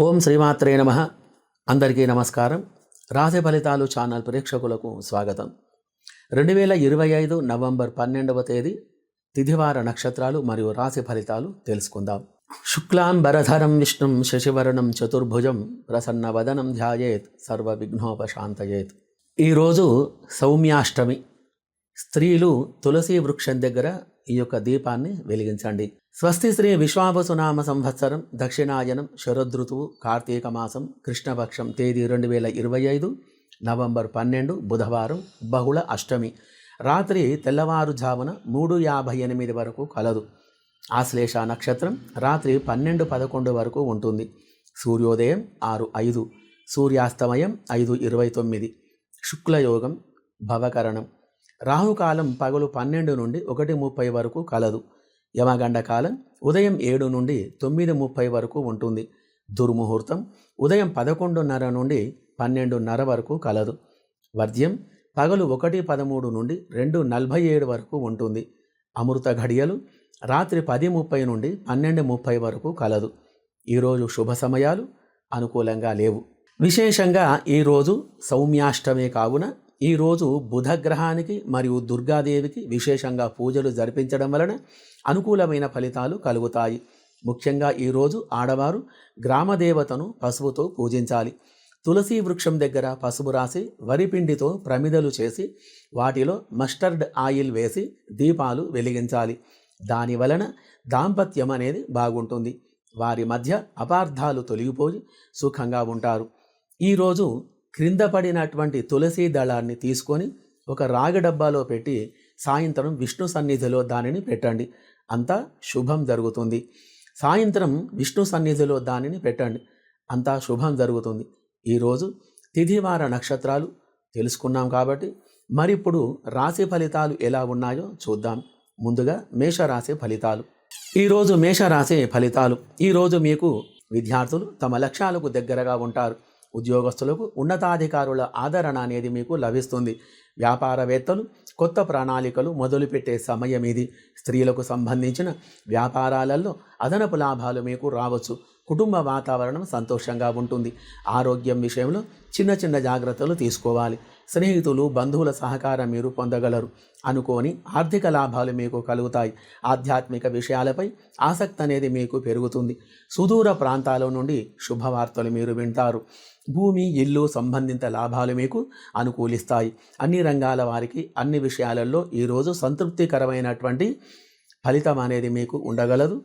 ఓం శ్రీమాత్రే నమ. అందరికీ నమస్కారం. రాశి ఫలితాలు ఛానల్ ప్రేక్షకులకు స్వాగతం. రెండు వేల ఇరవై ఐదు నవంబర్ పన్నెండవ తేదీ తిథివార నక్షత్రాలు మరియు రాశి ఫలితాలు తెలుసుకుందాం. శుక్లాం బరధరం విష్ణుం శశివరణం చతుర్భుజం ప్రసన్నవదనం ధ్యాయేత్ సర్వ విఘ్నోపశాంతయేత్ ఈరోజు సౌమ్యాష్టమి. స్త్రీలు తులసి వృక్షం దగ్గర ఈ యొక్క దీపాన్ని వెలిగించండి. స్వస్తి శ్రీ విశ్వావసునామ సంవత్సరం దక్షిణాయనం శరదృతువు కార్తీక మాసం కృష్ణపక్షం తేదీ రెండు వేల ఇరవై ఐదు నవంబర్ పన్నెండు బుధవారం బహుళ అష్టమి. రాత్రి తెల్లవారుజామున మూడు యాభై ఎనిమిది వరకు కలదు. ఆశ్లేష నక్షత్రం రాత్రి పన్నెండు పదకొండు వరకు ఉంటుంది. సూర్యోదయం ఆరు ఐదు సూర్యాస్తమయం ఐదు ఇరవై తొమ్మిది. శుక్లయోగం భవకరణం. రాహుకాలం పగలు పన్నెండు నుండి ఒకటి ముప్పై వరకు కలదు. యమగండ కాలం ఉదయం ఏడు నుండి తొమ్మిది ముప్పై వరకు ఉంటుంది. దుర్ముహూర్తం ఉదయం పదకొండున్నర నుండి పన్నెండున్నర వరకు కలదు. వర్జ్యం పగలు ఒకటి పదమూడు నుండి రెండు నలభై ఏడు వరకు ఉంటుంది. అమృత ఘడియలు రాత్రి పది ముప్పై నుండి పన్నెండు ముప్పై వరకు కలదు. ఈరోజు శుభ సమయాలు అనుకూలంగా లేవు. విశేషంగా ఈరోజు సౌమ్యాష్టమే కావున ఈరోజు బుధగ్రహానికి మరియు దుర్గాదేవికి విశేషంగా పూజలు జరిపించడం వలన అనుకూలమైన ఫలితాలు కలుగుతాయి. ముఖ్యంగా ఈరోజు ఆడవారు గ్రామదేవతను పసుపుతో పూజించాలి. తులసి వృక్షం దగ్గర పసుపు రాసి వరిపిండితో ప్రమిదలు చేసి వాటిలో మస్టర్డ్ ఆయిల్ వేసి దీపాలు వెలిగించాలి. దాని వలన దాంపత్యం అనేది బాగుంటుంది. వారి మధ్య అపార్థాలు తొలగిపోయి సుఖంగా ఉంటారు. ఈరోజు క్రింద పడినటువంటి తులసి దళాన్ని తీసుకొని ఒక రాగి డబ్బాలో పెట్టి సాయంత్రం విష్ణు సన్నిధిలో దానిని పెట్టండి. అంతా శుభం జరుగుతుంది. సాయంత్రం విష్ణు సన్నిధిలో దానిని పెట్టండి. అంతా శుభం జరుగుతుంది. ఈరోజు తిథివార నక్షత్రాలు తెలుసుకున్నాం కాబట్టి మరిప్పుడు రాశి ఫలితాలు ఎలా ఉన్నాయో చూద్దాం. ముందుగా మేషరాశి ఫలితాలు. ఈరోజు మేషరాశి ఫలితాలు. ఈరోజు మీకు విద్యార్థులు తమ లక్ష్యాలకు దగ్గరగా ఉంటారు. ఉద్యోగస్తులకు ఉన్నతాధికారుల ఆదరణ అనేది మీకు లభిస్తుంది. వ్యాపారవేత్తలు కొత్త ప్రణాళికలు మొదలుపెట్టే సమయం ఇది. స్త్రీలకు సంబంధించిన వ్యాపారాలలో అదనపు లాభాలు మీకు రావచ్చు. కుటుంబ వాతావరణం సంతోషంగా ఉంటుంది. ఆరోగ్యం విషయంలో చిన్న చిన్న జాగ్రత్తలు తీసుకోవాలి. స్నేహితులు బంధువుల సహకారం మీరు పొందగలరు అనుకోని ఆర్థిక లాభాలు మీకు కలుగుతాయి. ఆధ్యాత్మిక విషయాలపై ఆసక్తి అనేది మీకు పెరుగుతుంది. సుదూర ప్రాంతాల నుండి శుభవార్తలు మీరు వింటారు. భూమి ఇల్లు సంబంధిత లాభాలు మీకు అనుకూలిస్తాయి. అన్ని రంగాల వారికి అన్ని విషయాలలో ఈరోజు సంతృప్తికరమైనటువంటి ఫలితం అనేది మీకు ఉండగలదు.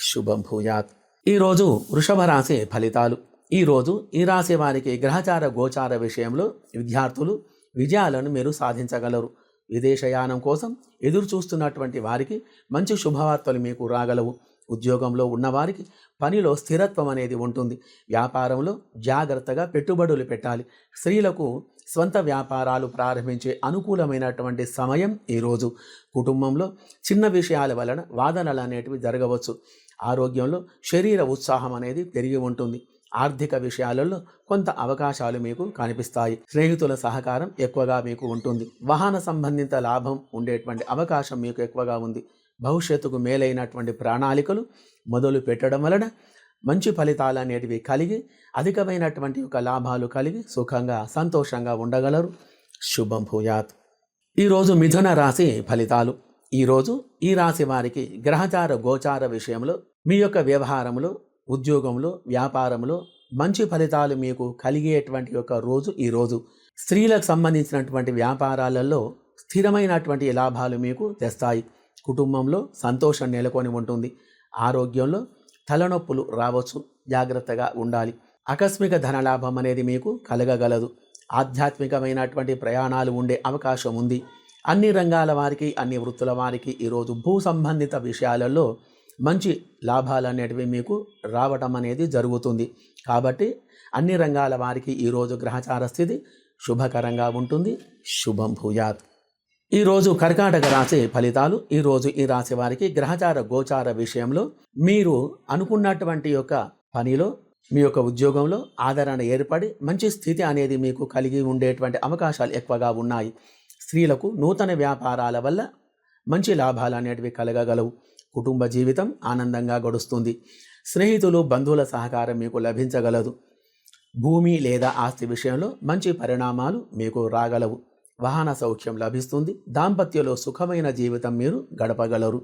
శుభం భూయాత్. ఈరోజు వృషభ రాశి ఫలితాలు. ఈరోజు ఈ రాశి వారికి గ్రహచార గోచార విషయంలో విద్యార్థులు విజయాలను మీరు సాధించగలరు. విదేశయానం కోసం ఎదురు చూస్తున్నటువంటి వారికి మంచి శుభవార్తలు మీకు రాగలవు. ఉద్యోగంలో ఉన్నవారికి పనిలో స్థిరత్వం అనేది ఉంటుంది. వ్యాపారంలో జాగ్రత్తగా పెట్టుబడులు పెట్టాలి. స్త్రీలకు స్వంత వ్యాపారాలు ప్రారంభించే అనుకూలమైనటువంటి సమయం ఈరోజు కుటుంబంలో చిన్న విషయాల వలన వాదనలు అనేటివి జరగవచ్చు. ఆరోగ్యంలో శరీర ఉత్సాహం అనేది పెరిగి ఉంటుంది. ఆర్థిక విషయాలలో కొంత అవకాశాలు మీకు కనిపిస్తాయి. స్నేహితుల సహకారం ఎక్కువగా మీకు ఉంటుంది. వాహన సంబంధిత లాభం ఉండేటువంటి అవకాశం మీకు ఎక్కువగా ఉంది. భవిష్యత్తుకు మేలైనటువంటి ప్రణాళికలు మొదలు పెట్టడం వలన మంచి ఫలితాలు అనేటివి కలిగి అధికమైనటువంటి ఒక లాభాలు కలిగి సుఖంగా సంతోషంగా ఉండగలరు. శుభం భూయాత్. ఈరోజు మిథున రాశి ఫలితాలు. ఈరోజు ఈ రాశి వారికి గ్రహచార గోచార విషయంలో మీ యొక్క వ్యవహారంలో ఉద్యోగంలో వ్యాపారంలో మంచి ఫలితాలు మీకు కలిగేటువంటి ఒక రోజు ఈ రోజు. స్త్రీలకు సంబంధించినటువంటి వ్యాపారాలలో స్థిరమైనటువంటి లాభాలు మీకు తెస్తాయి. కుటుంబంలో సంతోషం నెలకొని ఉంటుంది. ఆరోగ్యంలో తలనొప్పులు రావచ్చు. జాగ్రత్తగా ఉండాలి. ఆకస్మిక ధనలాభం అనేది మీకు కలగగలదు. ఆధ్యాత్మికమైనటువంటి ప్రయాణాలు ఉండే అవకాశం ఉంది. అన్ని రంగాల వారికి అన్ని వృత్తుల వారికి ఈరోజు భూ సంబంధిత విషయాలలో మంచి లాభాలు అనేటివి మీకు రావటం అనేది జరుగుతుంది. కాబట్టి అన్ని రంగాల వారికి ఈరోజు గ్రహచార స్థితి శుభకరంగా ఉంటుంది. శుభం భూయాత్. ఈరోజు కర్కాటక రాశి ఫలితాలు ఈరోజు ఈ రాశి వారికి గ్రహచార గోచార విషయంలో మీరు అనుకున్నటువంటి యొక్క పనిలో మీ యొక్క ఉద్యోగంలో ఆదరణ ఏర్పడి మంచి స్థితి అనేది మీకు కలిగి ఉండేటువంటి అవకాశాలు ఎక్కువగా ఉన్నాయి. స్త్రీలకు నూతన వ్యాపారాల వల్ల మంచి లాభాలు అనేటివి కలగగలవు. కుటుంబ జీవితం ఆనందంగా గడుస్తుంది. స్నేహితులు బంధువుల సహకారం మీకు లభించగలదు. భూమి లేదా ఆస్తి విషయంలో మంచి పరిణామాలు మీకు రాగలవు. వాహన సౌఖ్యం లభిస్తుంది. దాంపత్యంలో సుఖమైన జీవితం మీరు గడపగలరు.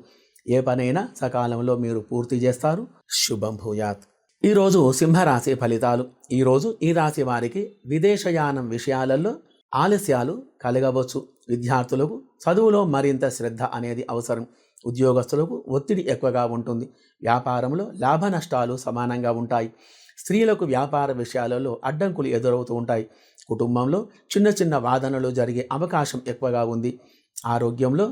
ఏ పనైనా సకాలంలో మీరు పూర్తి చేస్తారు. శుభం భూయాత్. ఈరోజు సింహరాశి ఫలితాలు. ఈరోజు ఈ రాశి వారికి విదేశయానం విషయాలలో ఆలస్యాలు కలగవచ్చు. విద్యార్థులకు చదువులో మరింత శ్రద్ధ అనేది అవసరం. ఉద్యోగస్తులకు ఒత్తిడి ఎక్కువగా ఉంటుంది. వ్యాపారంలో లాభ నష్టాలు సమానంగా ఉంటాయి. స్త్రీలకు వ్యాపార విషయాలలో అడ్డంకులు ఎదురవుతూ ఉంటాయి. కుటుంబంలో చిన్న చిన్న వాదనలు జరిగే అవకాశం ఎక్కువగా ఉంది. ఆరోగ్యంలో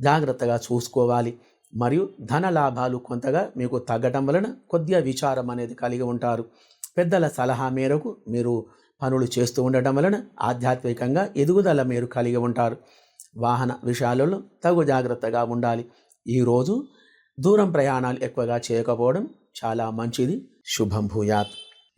జాగ్రత్తగా చూసుకోవాలి. మరియు ధన లాభాలు కొంతగా మీకు తగ్గటం వలన కొద్దిగా విచారం అనేది కలిగి ఉంటారు. పెద్దల సలహా మేరకు మీరు పనులు చేస్తూ ఉండటం వలన ఆధ్యాత్మికంగా ఎదుగుదల మీరు కలిగి ఉంటారు. వాహన విషయాలలో తగు జాగ్రత్తగా ఉండాలి. ఈరోజు దూరం ప్రయాణాలు ఎక్కువగా చేయకపోవడం చాలా మంచిది. శుభం భూయాత్.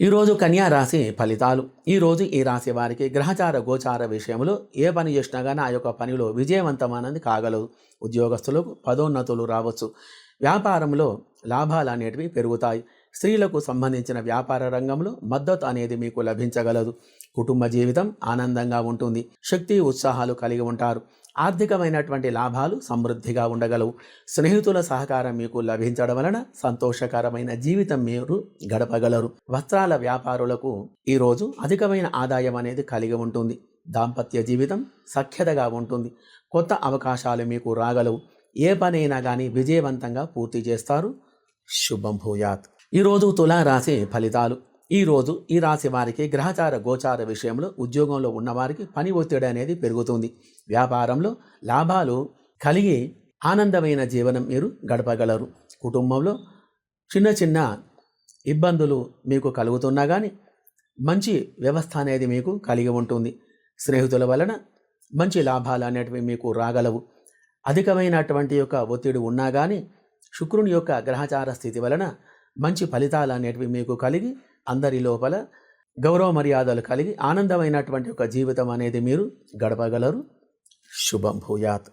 ఈరోజు కన్యా రాశి ఫలితాలు. ఈరోజు ఈ రాశి వారికి గ్రహచార గోచార విషయంలో ఏ పని చేసినా కానీ ఆ యొక్క పనిలో విజయవంతమైనది కాగలదు. ఉద్యోగస్తులకు పదోన్నతులు రావచ్చు. వ్యాపారంలో లాభాలు అనేటివి పెరుగుతాయి. స్త్రీలకు సంబంధించిన వ్యాపార రంగంలో మద్దతు అనేది మీకు లభించగలదు. కుటుంబ జీవితం ఆనందంగా ఉంటుంది. శక్తి ఉత్సాహాలు కలిగి ఉంటారు. ఆర్థికమైనటువంటి లాభాలు సమృద్ధిగా ఉండగలవు. స్నేహితుల సహకారం మీకు లభించడం వలన సంతోషకరమైన జీవితం మీరు గడపగలరు. వస్త్రాల వ్యాపారులకు ఈరోజు అధికమైన ఆదాయం అనేది కలిగి ఉంటుంది. దాంపత్య జీవితం సఖ్యతగా ఉంటుంది. కొత్త అవకాశాలు మీకు రాగలవు. ఏ పనైనా కానీ విజయవంతంగా పూర్తి చేస్తారు. శుభం భూయాత్. ఈరోజు తులారాశి ఫలితాలు. ఈరోజు ఈ రాశి వారికి గ్రహచార గోచార విషయంలో ఉద్యోగంలో ఉన్నవారికి పని ఒత్తిడి అనేది పెరుగుతుంది. వ్యాపారంలో లాభాలు కలిగి ఆనందమైన జీవనం మీరు గడపగలరు. కుటుంబంలో చిన్న చిన్న ఇబ్బందులు మీకు కలుగుతున్నా కానీ మంచి వ్యవస్థ అనేది మీకు కలిగి ఉంటుంది. స్నేహితుల వలన మంచి లాభాలు అనేటివి మీకు రాగలవు. అధికమైనటువంటి యొక్క ఒత్తిడి ఉన్నా కానీ శుక్రుని యొక్క గ్రహచార స్థితి వలన మంచి ఫలితాలు అనేటివి మీకు కలిగి అందరి లోపల గౌరవ మర్యాదలు కలిగి ఆనందమైనటువంటి ఒక జీవితం అనేది మీరు గడపగలరు. శుభం భూయాత్.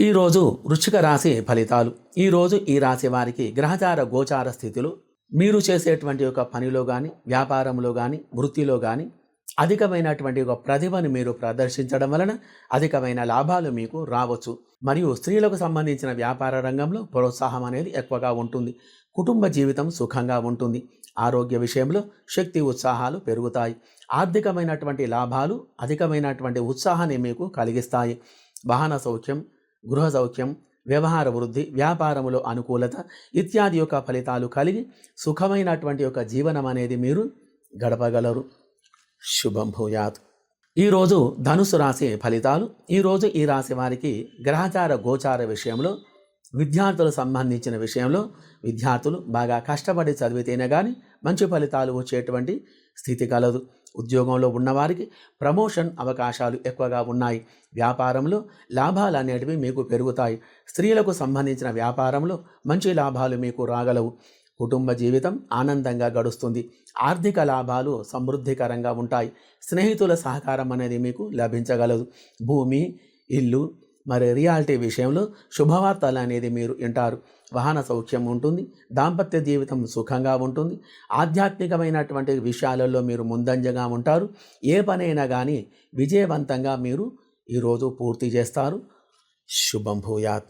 ఈరోజు వృశ్చిక రాశి ఫలితాలు. ఈరోజు ఈ రాశి వారికి గ్రహచార గోచార స్థితిలో మీరు చేసేటువంటి ఒక పనిలో కానీ వ్యాపారంలో కానీ వృత్తిలో కానీ అధికమైనటువంటి ఒక ప్రతిభను మీరు ప్రదర్శించడం వలన అధికమైన లాభాలు మీకు రావచ్చు. మరియు స్త్రీలకు సంబంధించిన వ్యాపార రంగంలో ప్రోత్సాహం అనేది ఎక్కువగా ఉంటుంది. కుటుంబ జీవితం సుఖంగా ఉంటుంది. ఆరోగ్య విషయంలో శక్తి ఉత్సాహాలు పెరుగుతాయి. ఆర్థికమైనటువంటి లాభాలు అధికమైనటువంటి ఉత్సాహాన్ని మీకు కలిగిస్తాయి. వాహన సౌఖ్యం గృహ సౌఖ్యం వ్యవహార వృద్ధి వ్యాపారములో అనుకూలత ఇత్యాది యొక్క ఫలితాలు కలిగి సుఖమైనటువంటి యొక్క జీవనం అనేది మీరు గడపగలరు. శుభం భూయాత్. ఈరోజు ధనుసు రాశి ఫలితాలు ఈరోజు ఈ రాశి వారికి గ్రహచార గోచార విషయంలో విద్యార్థులకు సంబంధించిన విషయంలో విద్యార్థులు బాగా కష్టపడి చదివితేనే కానీ మంచి ఫలితాలు వచ్చేటువంటి స్థితి కలదు. ఉద్యోగంలో ఉన్నవారికి ప్రమోషన్ అవకాశాలు ఎక్కువగా ఉన్నాయి. వ్యాపారంలో లాభాలు అనేటివి మీకు పెరుగుతాయి. స్త్రీలకు సంబంధించిన వ్యాపారంలో మంచి లాభాలు మీకు రాగలవు. కుటుంబ జీవితం ఆనందంగా గడుస్తుంది. ఆర్థిక లాభాలు సమృద్ధికరంగా ఉంటాయి. స్నేహితుల సహకారం అనేది మీకు లభించగలదు. భూమి ఇల్లు మరి రియాలిటీ విషయంలో శుభవార్తలు అనేది మీరు వింటారు. వాహన సౌఖ్యం ఉంటుంది దాంపత్య జీవితం సుఖంగా ఉంటుంది ఆధ్యాత్మికమైనటువంటి విషయాలలో మీరు ముందంజగా ఉంటారు. ఏ పనైనా కానీ విజయవంతంగా మీరు ఈరోజు పూర్తి చేస్తారు. శుభం భూయాత్.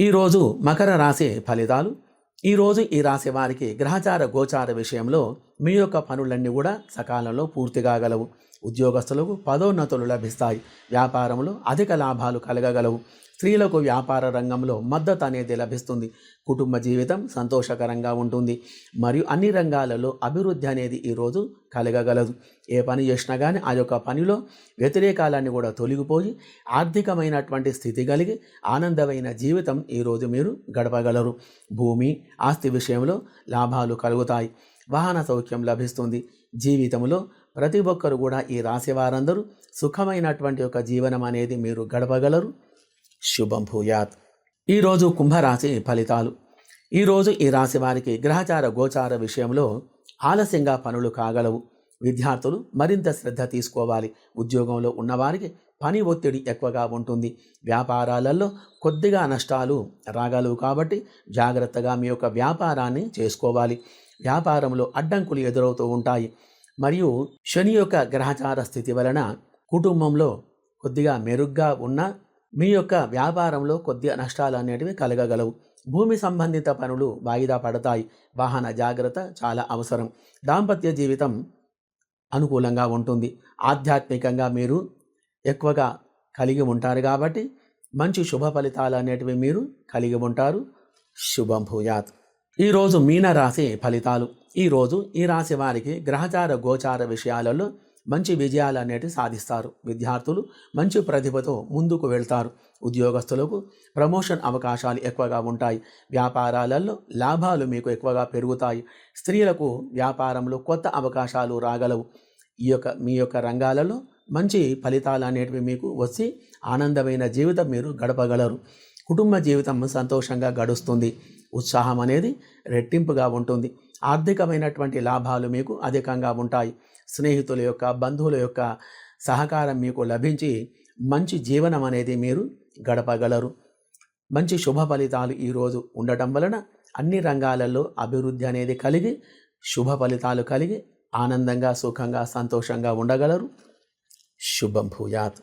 ఈరోజు మకర రాశి ఫలితాలు ఈరోజు ఈ రాశి వారికి గ్రహచార గోచార విషయంలో మీ యొక్క పనులన్నీ కూడా సకాలంలో పూర్తి కాగలవు ఉద్యోగస్తులకు పదోన్నతులు లభిస్తాయి. వ్యాపారంలో అధిక లాభాలు కలగగలవు. స్త్రీలకు వ్యాపార రంగంలో మద్దతు అనేది లభిస్తుంది. కుటుంబ జీవితం సంతోషకరంగా ఉంటుంది. మరియు అన్ని రంగాలలో అభివృద్ధి అనేది ఈరోజు కలగగలదు. ఏ పని చేసినా కానీ ఆ యొక్క పనిలో వ్యతిరేకాలన్నీ కూడా తొలగిపోయి ఆర్థికమైనటువంటి స్థితి కలిగి ఆనందమైన జీవితం ఈరోజు మీరు గడపగలరు. భూమి ఆస్తి విషయంలో లాభాలు కలుగుతాయి. వాహన సౌఖ్యం లభిస్తుంది. జీవితంలో ప్రతి ఒక్కరు కూడా ఈ రాశి వారందరూ సుఖమైనటువంటి ఒక జీవనం అనేది మీరు గడపగలరు. శుభం భూయాత్. ఈరోజు కుంభరాశి ఫలితాలు. ఈరోజు ఈ రాశి వారికి గ్రహచార గోచార విషయంలో ఆలస్యంగా పనులు కాగలవు. విద్యార్థులు మరింత శ్రద్ధ తీసుకోవాలి. ఉద్యోగంలో ఉన్నవారికి పని ఒత్తిడి ఎక్కువగా ఉంటుంది. వ్యాపారాలలో కొద్దిగా నష్టాలు రాగలవు కాబట్టి జాగ్రత్తగా మీ యొక్క వ్యాపారాన్ని చేసుకోవాలి. వ్యాపారంలో అడ్డంకులు ఎదురవుతూ ఉంటాయి. మరియు శని యొక్క గ్రహచార స్థితి వలన కుటుంబంలో కొద్దిగా మెరుగ్గా ఉన్న మీ యొక్క వ్యాపారంలో కొద్దిగా నష్టాలు అనేటివి కలగగలవు. భూమి సంబంధిత పనులు వాయిదా పడతాయి. వాహన జాగ్రత్త చాలా అవసరం. దాంపత్య జీవితం అనుకూలంగా ఉంటుంది. ఆధ్యాత్మికంగా మీరు ఎక్కువగా కలిగి ఉంటారు కాబట్టి మంచి శుభ ఫలితాలు అనేటివి మీరు కలిగి ఉంటారు. శుభం భూయాత్. ఈరోజు మీన రాశి ఫలితాలు. ఈరోజు ఈ రాశి వారికి గ్రహచార గోచార విషయాలలో మంచి విజయాలు అనేటివి సాధిస్తారు. విద్యార్థులు మంచి ప్రతిభతో ముందుకు వెళ్తారు. ఉద్యోగస్తులకు ప్రమోషన్ అవకాశాలు ఎక్కువగా ఉంటాయి. వ్యాపారాలలో లాభాలు మీకు ఎక్కువగా పెరుగుతాయి. స్త్రీలకు వ్యాపారంలో కొత్త అవకాశాలు రాగలవు. ఈ యొక్క మీ యొక్క రంగాలలో మంచి ఫలితాలు అనేటివి మీకు వచ్చి ఆనందమైన జీవితం మీరు గడపగలరు. కుటుంబ జీవితం సంతోషంగా గడుస్తుంది. ఉత్సాహం అనేది రెట్టింపుగా ఉంటుంది. ఆర్థికమైనటువంటి లాభాలు మీకు అధికంగా ఉంటాయి. స్నేహితుల యొక్క బంధువుల యొక్క సహకారం మీకు లభించి మంచి జీవనం అనేది మీరు గడపగలరు. మంచి శుభ ఫలితాలు ఈరోజు ఉండటం వలన అన్ని రంగాలలో అభివృద్ధి అనేది కలిగి శుభ ఫలితాలు కలిగి ఆనందంగా సుఖంగా సంతోషంగా ఉండగలరు. శుభం భూయాత్.